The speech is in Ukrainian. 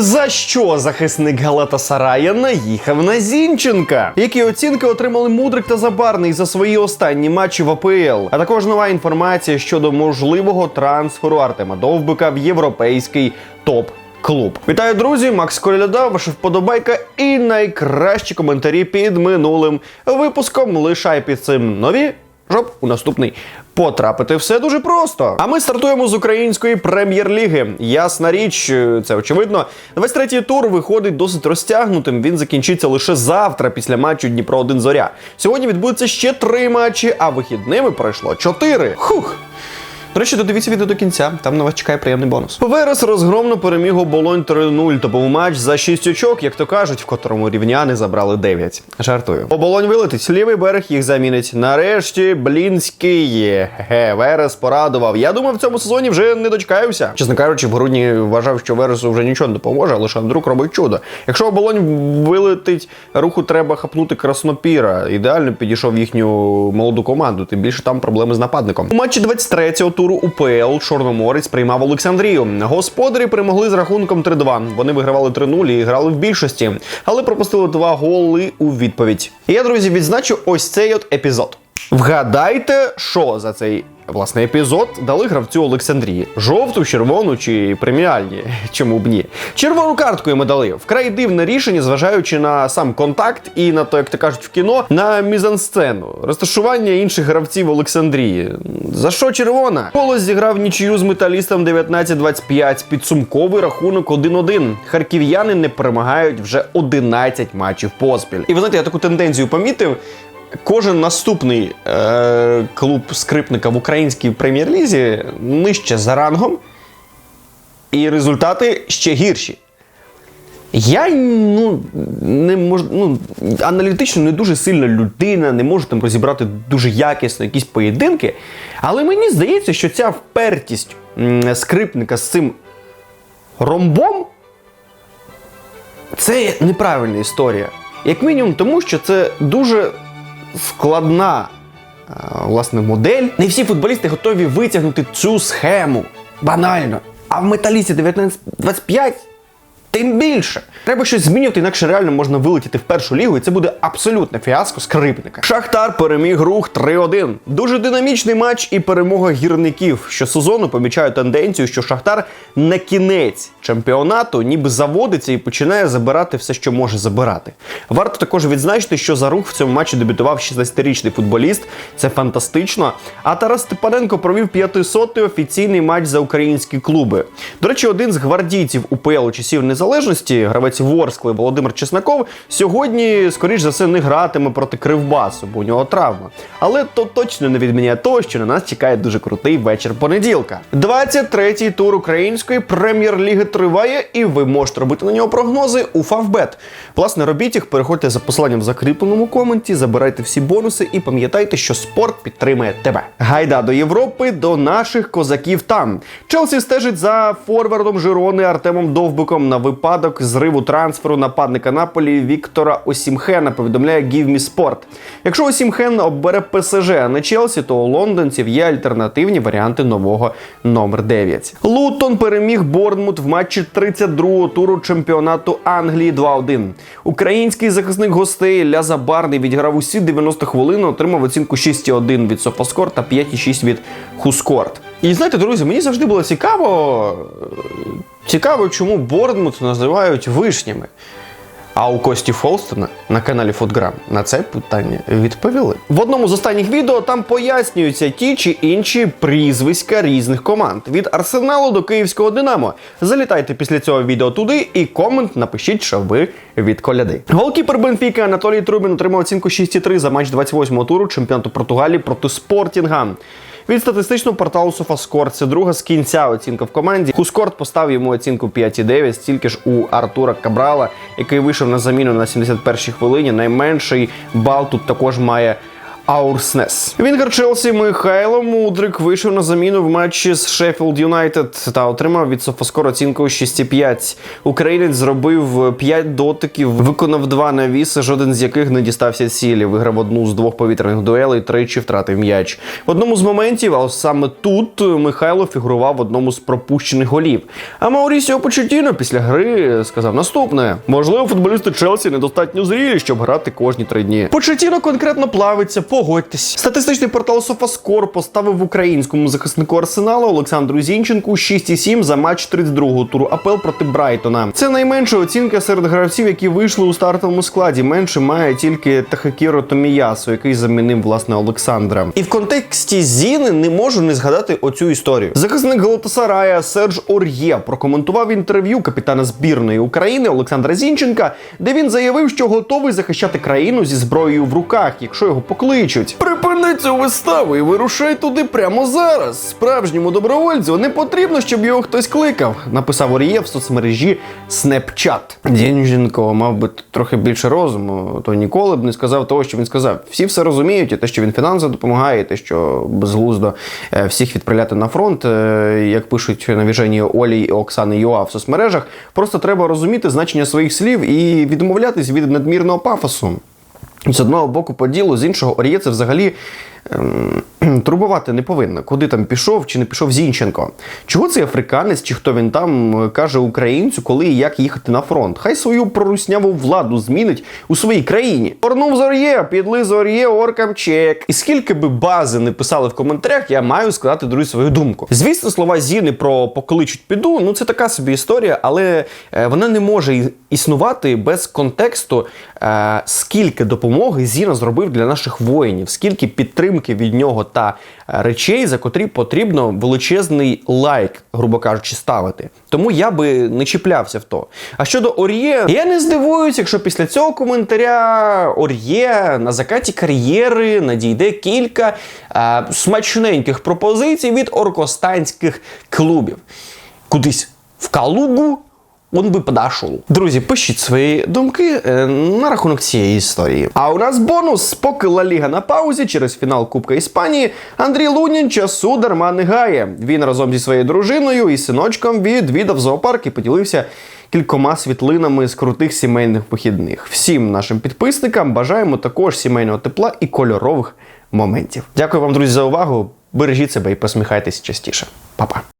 За що захисник Галатасарая наїхав на Зінченка? Які оцінки отримали Мудрик та Забарний за свої останні матчі в АПЛ? А також нова інформація щодо можливого трансферу Артема Довбика в європейський топ. Клуб, вітаю, друзі! Макс Коляда, ваша вподобайка і найкращі коментарі під минулим випуском. Лишай під цим нові, щоб у наступний потрапити все дуже просто. А ми стартуємо з української прем'єр-ліги. Ясна річ, е, це очевидно. 23-й тур виходить досить розтягнутим. Він закінчиться лише завтра, після матчу Дніпро 1 Зоря. Сьогодні відбудеться ще три матчі, а вихідними пройшло чотири. Хух! До речі, додивіться відео до кінця, там на вас чекає приємний бонус. Верес розгромно переміг оболонь 3-0. Топовий матч за 6 очок, як то кажуть, в котрому рівняни забрали 9. Жартую. Оболонь вилетить, лівий берег їх замінить. Нарешті Блінський. Ге, Верес порадував. Я думав, в цьому сезоні вже не дочекаюся. Чесно кажучи, в грудні вважав, що Вересу вже нічого не допоможе, лише Андрук робить чудо. Якщо оболонь вилетить, руху треба хапнути краснопіра. Ідеально підійшов їхню молоду команду. Тим більше там проблеми з нападником. У матчі 23-го туру УПЛ Чорноморець приймав Олександрію. Господарі перемогли з рахунком 3-2. Вони вигравали 3-0 і грали в більшості, але пропустили два голи у відповідь. І я, друзі, відзначу ось цей от епізод. Вгадайте, що за цей власне епізод дали гравцю Олександрії: жовту, червону чи преміальні? Чому б ні? Червону картку йому дали. Вкрай дивне рішення, зважаючи на сам контакт і на то, як то кажуть в кіно, на мізансцену, розташування інших гравців Олександрії. За що червона? Колос зіграв нічию з металістом 19-25, підсумковий рахунок 1-1. Харків'яни не перемагають вже 11 матчів поспіль. І ви знаєте, я таку тенденцію помітив. Кожен наступний е, клуб скрипника в українській прем'єр-лізі нижче за рангом, і результати ще гірші. Я ну, не мож, ну, аналітично не дуже сильна людина, не можу там розібрати дуже якісно якісь поєдинки. Але мені здається, що ця впертість скрипника з цим ромбом це неправильна історія. Як мінімум, тому що це дуже складна е, власне модель. Не всі футболісти готові витягнути цю схему. Банально. А в металісті 19-25 тим більше. Треба щось змінювати, інакше реально можна вилетіти в першу лігу, і це буде абсолютне фіаско скрипника. Шахтар переміг рух 3-1. Дуже динамічний матч і перемога гірників. Щосезону помічаю тенденцію, що Шахтар на кінець чемпіонату ніби заводиться і починає забирати все, що може забирати. Варто також відзначити, що за рух в цьому матчі дебютував 16-річний футболіст. Це фантастично. А Тарас Степаненко провів 500-й офіційний матч за українські клуби. До речі, один з гвардійців УПЛ у часів незалежності, гравець Ворскли Володимир Чесноков, сьогодні, скоріш за все, не гратиме проти Кривбасу, бо у нього травма. Але то точно не відміняє того, що на нас чекає дуже крутий вечір понеділка. 23-й тур української прем'єр-ліги триває, і ви можете робити на нього прогнози у Фавбет. Власне, робіть їх, переходьте за посиланням в закріпленому коменті, забирайте всі бонуси і пам'ятайте, що спорт підтримує тебе. Гайда до Європи, до наших козаків там. Челсі стежить за форвардом Жирони Артемом Довбиком на випадок зриву трансферу нападника Наполі Віктора Осімхена. Повідомляє Give Me Sport. Якщо Осімхен обере ПСЖ, а не Челсі, то у лондонців є альтернативні варіанти нового номер 9. Лутон переміг Борнмут в матчі 32-го туру чемпіонату Англії 2-1. Український захисник гостей Ля Забарний відіграв усі 90 хвилин, отримав оцінку 6,1 від Софоскор та 5,6 від Хускорт. І знаєте, друзі, мені завжди було цікаво, цікаво, чому Борнмут називають вишнями. А у Кості Фолстона на каналі Футграм на це питання відповіли. В одному з останніх відео там пояснюються ті чи інші прізвиська різних команд від Арсеналу до Київського Динамо. Залітайте після цього відео туди і комент напишіть, що ви від коляди. Голкіпер Бенфіка Анатолій Трубін отримав оцінку 6,3 за матч 28-го туру чемпіонату Португалії проти Спортінга. Від статистичного порталу SofaScore це друга з кінця оцінка в команді. Хускорт поставив йому оцінку 5,9, стільки ж у Артура Кабрала, який вийшов на заміну на 71-й хвилині. Найменший бал тут також має Аурснес. Вінгер Челсі Михайло Мудрик вийшов на заміну в матчі з Шеффілд Юнайтед та отримав від Софоскор оцінку 6,5. Українець зробив 5 дотиків, виконав два навіси, жоден з яких не дістався цілі. Виграв одну з двох повітряних дуелей, тричі втратив м'яч. В одному з моментів, а саме тут Михайло фігурував в одному з пропущених голів. А Маурісіо Почетіно після гри сказав наступне: можливо, футболісти Челсі недостатньо зрілі, щоб грати кожні три дні. Почетіно конкретно плавиться, погодьтесь. Статистичний портал Софаскор поставив українському захиснику Арсеналу Олександру Зінченку 6,7 за матч 32-го туру АПЛ проти Брайтона. Це найменша оцінка серед гравців, які вийшли у стартовому складі. Менше має тільки Тахакіро Томіясу, який замінив власне Олександра. І в контексті Зіни не можу не згадати оцю історію. Захисник Галатасарая Серж Ор'є прокоментував інтерв'ю капітана збірної України Олександра Зінченка, де він заявив, що готовий захищати країну зі зброєю в руках, якщо його покличуть. Припини цю виставу і вирушай туди прямо зараз. Справжньому добровольцю не потрібно, щоб його хтось кликав, написав Оріє в соцмережі Snapchat. Зінченко мав би трохи більше розуму, то ніколи б не сказав того, що він сказав. Всі все розуміють, і те, що він фінансово допомагає, і те, що безглуздо е, всіх відправляти на фронт, е, як пишуть навіжені Олі і Оксани Юа в соцмережах. Просто треба розуміти значення своїх слів і відмовлятись від надмірного пафосу. З одного боку по ділу, з іншого Оріє це взагалі ем, турбувати не повинна. Куди там пішов чи не пішов Зінченко? Чого цей африканець чи хто він там е, каже українцю, коли і як їхати на фронт? Хай свою прорусняву владу змінить у своїй країні. Порнув з Ор'є, підли з Ор'є, оркам чек. І скільки би бази не писали в коментарях, я маю сказати, друзі, свою думку. Звісно, слова Зіни про покличуть піду, ну це така собі історія, але е, вона не може існувати без контексту, е, скільки допомоги Зіна зробив для наших воїнів, скільки підтримки від нього та е, речей, за котрі потрібно величезний лайк, грубо кажучи, ставити. Тому я би не чіплявся в то. А щодо Ор'є, я не здивуюся, якщо після цього коментаря Ор'є на закаті кар'єри надійде кілька е, смачненьких пропозицій від оркостанських клубів. Кудись в Калугу он би подошов. Друзі, пишіть свої думки е, на рахунок цієї історії. А у нас бонус. Поки Ла Ліга на паузі через фінал Кубка Іспанії, Андрій Лунін часу дарма не гає. Він разом зі своєю дружиною і синочком відвідав зоопарк і поділився кількома світлинами з крутих сімейних вихідних. Всім нашим підписникам бажаємо також сімейного тепла і кольорових моментів. Дякую вам, друзі, за увагу. Бережіть себе і посміхайтесь частіше. Па-па.